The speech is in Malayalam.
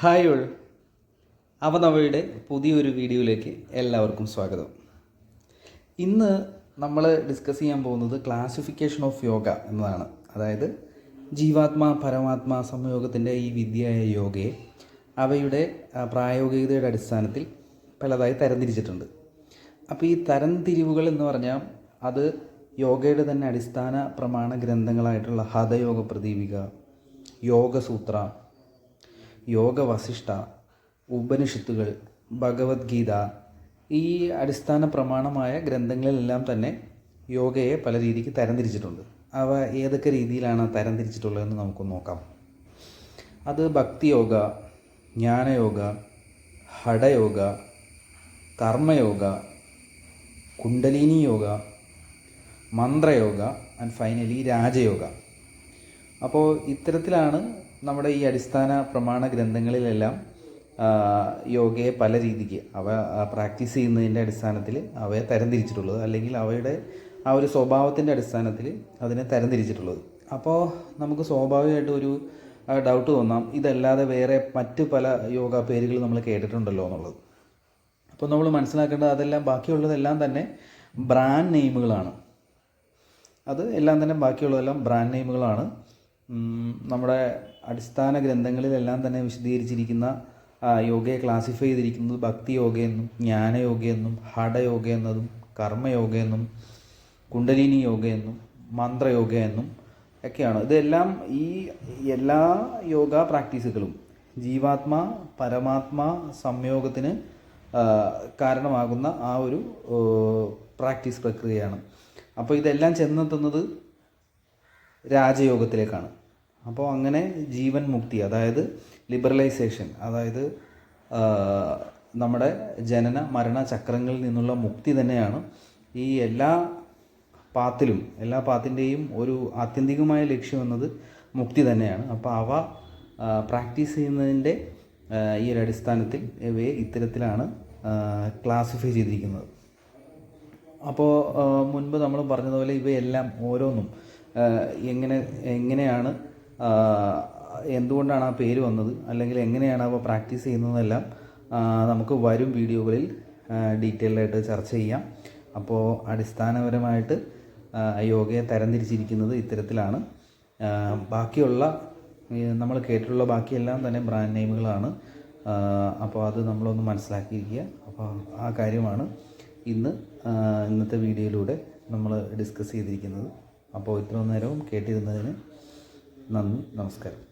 ഹായ് ഉൾ അവനവയുടെ പുതിയൊരു വീഡിയോയിലേക്ക് എല്ലാവർക്കും സ്വാഗതം. ഇന്ന് നമ്മൾ ഡിസ്കസ് ചെയ്യാൻ പോകുന്നത് ക്ലാസിഫിക്കേഷൻ ഓഫ് യോഗ എന്നതാണ്. അതായത് ജീവാത്മാ പരമാത്മാ സംയോഗത്തിന്റെ ഈ വിദ്യയായ യോഗയെ അവയുടെ പ്രായോഗികതയുടെ അടിസ്ഥാനത്തിൽ പലതായി തരംതിരിച്ചിട്ടുണ്ട്. അപ്പോൾ ഈ തരംതിരിവുകൾ എന്ന് പറഞ്ഞാൽ അത് യോഗയുടെ തന്നെ അടിസ്ഥാന പ്രമാണ ഗ്രന്ഥങ്ങളായിട്ടുള്ള ഹതയോഗ പ്രദീപിക യോഗസൂത്ര യോഗ വസിഷ്ഠ ഉപനിഷത്തുകൾ ഭഗവത്ഗീത ഈ അടിസ്ഥാന പ്രമാണമായ ഗ്രന്ഥങ്ങളിലെല്ലാം തന്നെ യോഗയെ പല രീതിക്ക് തരംതിരിച്ചിട്ടുണ്ട്. അവ ഏതൊക്കെ രീതിയിലാണ് തരംതിരിച്ചിട്ടുള്ളതെന്ന് നമുക്ക് നോക്കാം. അത് ഭക്തിയോഗ ജ്ഞാനയോഗ ഹഠയോഗ കർമ്മയോഗ കുണ്ടലിനി യോഗ മന്ത്രയോഗ ആൻഡ് ഫൈനലി രാജയോഗ. അപ്പോൾ ഇത്തരത്തിലാണ് നമ്മുടെ ഈ അടിസ്ഥാന പ്രമാണ ഗ്രന്ഥങ്ങളിലെല്ലാം യോഗയെ പല രീതിക്ക് അവ പ്രാക്ടീസ് ചെയ്യുന്നതിന്റെ അടിസ്ഥാനത്തിൽ അവയെ തരംതിരിച്ചിട്ടുള്ളത് അല്ലെങ്കിൽ അവയുടെ ആ ഒരു സ്വഭാവത്തിന്റെ അടിസ്ഥാനത്തിൽ അതിനെ തരംതിരിച്ചിട്ടുള്ളത്. അപ്പോൾ നമുക്ക് സ്വാഭാവികമായിട്ട് ഒരു ഡൗട്ട് തോന്നാം ഇതല്ലാതെ വേറെ മറ്റ് പല യോഗ പേരുകൾ നമ്മൾ കേട്ടിട്ടുണ്ടല്ലോ എന്നുള്ളത്. അപ്പോൾ നമ്മൾ മനസ്സിലാക്കേണ്ടത് അതെല്ലാം ബാക്കിയുള്ളതെല്ലാം തന്നെ ബ്രാൻഡ് നെയിമുകളാണ് അത് എല്ലാം തന്നെ ബാക്കിയുള്ളതെല്ലാം ബ്രാൻഡ് നെയിമുകളാണ് നമ്മുടെ അടിസ്ഥാന ഗ്രന്ഥങ്ങളിലെല്ലാം തന്നെ വിശദീകരിച്ചിരിക്കുന്ന യോഗയെ ക്ലാസിഫൈ ചെയ്തിരിക്കുന്നത് ഭക്തി യോഗയെന്നും ജ്ഞാനയോഗയെന്നും ഹഠയോഗ എന്നതും കർമ്മയോഗയെന്നും കുണ്ടലിനി യോഗയെന്നും മന്ത്രയോഗ എന്നും ഒക്കെയാണ്. ഇതെല്ലാം ഈ എല്ലാ യോഗ പ്രാക്ടീസുകളും ജീവാത്മാ പരമാത്മാ സംയോഗത്തിന് കാരണമാകുന്ന ആ ഒരു പ്രാക്ടീസ് പ്രക്രിയയാണ്. അപ്പോൾ ഇതെല്ലാം ചെന്നെത്തുന്നത് രാജയോഗത്തിലേക്കാണ്. അപ്പോൾ അങ്ങനെ ജീവൻ മുക്തി അതായത് ലിബറലൈസേഷൻ അതായത് നമ്മുടെ ജനന മരണ ചക്രങ്ങളിൽ നിന്നുള്ള മുക്തി തന്നെയാണ് ഈ എല്ലാ പാത്തിലും എല്ലാ പാത്തിന്റെയും ഒരു ആത്യന്തികമായ ലക്ഷ്യം എന്നത് മുക്തി തന്നെയാണ്. അപ്പോൾ അവ പ്രാക്ടീസ് ചെയ്യുന്നതിന്റെ ഈ ഒരു അടിസ്ഥാനത്തിൽ ഇവയെ ഇത്തരത്തിലാണ് ക്ലാസിഫൈ ചെയ്തിരിക്കുന്നത്. അപ്പോൾ മുൻപ് നമ്മൾ പറഞ്ഞതുപോലെ ഇവയെല്ലാം ഓരോന്നും എങ്ങനെ എങ്ങനെയാണ് എന്തുകൊണ്ടാണ് ആ പേര് വന്നത്? അല്ലെങ്കിൽ എങ്ങനെയാണ് അവ പ്രാക്ടീസ് ചെയ്യുന്നതെല്ലാം നമുക്ക് വരും വീഡിയോകളിൽ ഡീറ്റെയിൽഡായിട്ട് ചർച്ച ചെയ്യാം. അപ്പോൾ അടിസ്ഥാനപരമായിട്ട് യോഗയെ തരംതിരിച്ചിരിക്കുന്നത് ഇത്തരത്തിലാണ്. ബാക്കിയുള്ള നമ്മൾ കേട്ടിട്ടുള്ള ബാക്കിയെല്ലാം തന്നെ ബ്രാൻഡ് നെയിമുകളാണ്. അപ്പോൾ അത് നമ്മളൊന്ന് മനസ്സിലാക്കിയിരിക്കുക. അപ്പോൾ ആ കാര്യമാണ് ഇന്ന് ഇന്നത്തെ വീഡിയോയിലൂടെ നമ്മൾ ഡിസ്കസ് ചെയ്തിരിക്കുന്നത്. അപ്പോൾ ഇത്രയും നേരവും കേട്ടിരുന്നതിന് നന്ദി നമസ്കാരം.